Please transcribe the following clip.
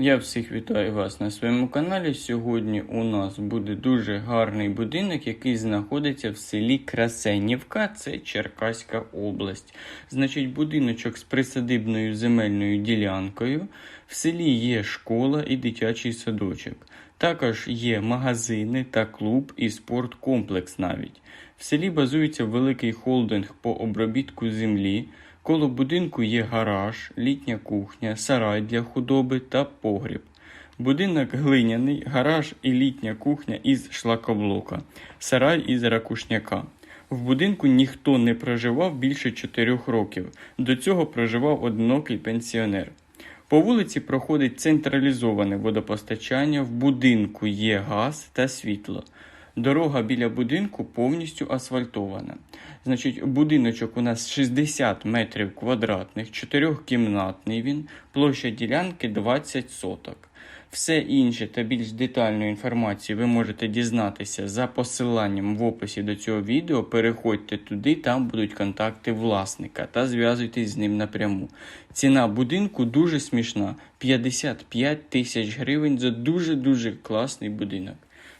Я всіх вітаю вас на своєму каналі. Сьогодні у нас буде дуже гарний будинок, який знаходиться в селі Красенівка, це Черкаська область. Значить, будиночок з присадибною земельною ділянкою. В селі є школа і дитячий садочок. Також є магазини та клуб і спорткомплекс навіть. В селі базується великий холдинг по обробітку землі. Коло будинку є гараж, літня кухня, сарай для худоби та погріб. Будинок глиняний, гараж і літня кухня із шлакоблока, сарай із ракушняка. В будинку ніхто не проживав більше 4 років. До цього проживав одинокий пенсіонер. По вулиці проходить централізоване водопостачання, в будинку є газ та світло. Дорога біля будинку повністю асфальтована. Значить, будиночок у нас 60 метрів квадратних, чотирьохкімнатний він, площа ділянки 20 соток. Все інше та більш детальну інформацію ви можете дізнатися за посиланням в описі до цього відео. Переходьте туди, там будуть контакти власника та зв'язуйтесь з ним напряму. Ціна будинку дуже смішна 55 тисяч гривень за дуже-дуже класний будинок.